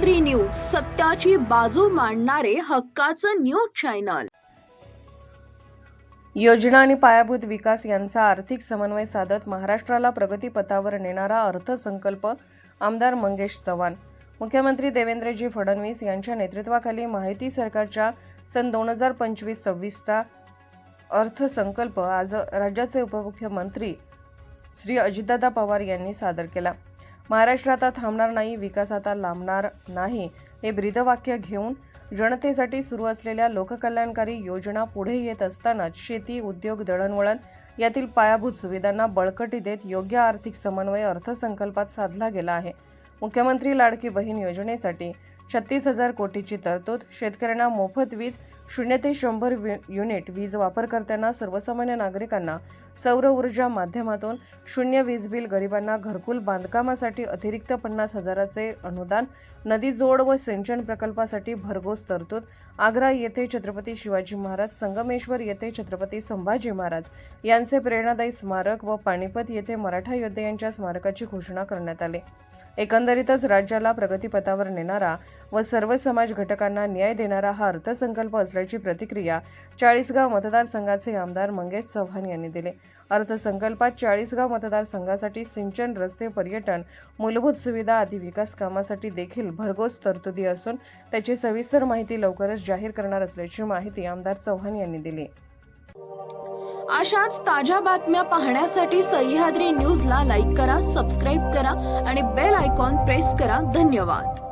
Three news सत्याची बाजू मांडणारे हक्काचं न्यूज चॅनल. योजना आणि पायाभूत विकास यांचा आर्थिक समन्वय साधत महाराष्ट्राला प्रगतीपथावर नेणारा अर्थसंकल्प आमदार मंगेश चव्हाण. मुख्यमंत्री देवेंद्रजी फडणवीस यांच्या नेतृत्वाखाली माहिती सरकारच्या सन दोन हजार पंचवीस सव्वीसचा अर्थसंकल्प आज राज्याचे उपमुख्यमंत्री श्री अजितदादा पवार यांनी सादर केला. महाराष्ट्र आता थांबणार नाही विकास आता लांबणार नाही हे ब्रीदवाक्य घेऊन जनतेसाठी सुरू असलेल्या लोककल्याणकारी योजना पुढे येत असतानाच शेती उद्योग दळणवळण यातील पायाभूत सुविधांना बळकटी देत योग्य आर्थिक समन्वय अर्थसंकल्पात साधला गेला आहे. मुख्यमंत्री लाडकी बहीण योजनेसाठी छत्तीस हजार कोटीची तरतूद शेतकऱ्यांना मोफत वीज शून्य ते शंभर वि- युनिट वीज वापरकर्त्यांना सर्वसामान्य नागरिकांना सौर ऊर्जा माध्यमातून शून्य वीज बिल गरिबांना घरकुल बांधकामासाठी अतिरिक्त पन्नास हजाराचे अनुदान नदी जोड व सिंचन प्रकल्पासाठी भरघोस तरतूद आग्रा येथे छत्रपती शिवाजी महाराज संगमेश्वर येथे छत्रपती संभाजी महाराज यांचे प्रेरणादायी स्मारक व पानिपत येथे मराठा योद्धे यांच्या स्मारकाची घोषणा करण्यात आली. एकंदरीतच राज्याला प्रगतीपथावर नेणारा व सर्व समाज घटकांना न्याय देणारा हा अर्थसंकल्प असल्याची प्रतिक्रिया चाळीसगाव मतदारसंघाचे आमदार मंगेश चव्हाण यांनी दिले. अर्थसंकल्पात चाळीसगाव मतदारसंघासाठी सिंचन रस्ते पर्यटन मूलभूत सुविधा आदी विकास कामासाठी देखील भरघोस तरतुदी असून त्याची सविस्तर माहिती लवकरच जाहीर करणार असल्याची माहिती आमदार चव्हाण यांनी दिली. अशाच ताज्या बातम्या पाहण्यासाठी सह्याद्री न्यूजला लाईक करा सबस्क्राईब करा आणि बेल आयकॉन प्रेस करा. धन्यवाद.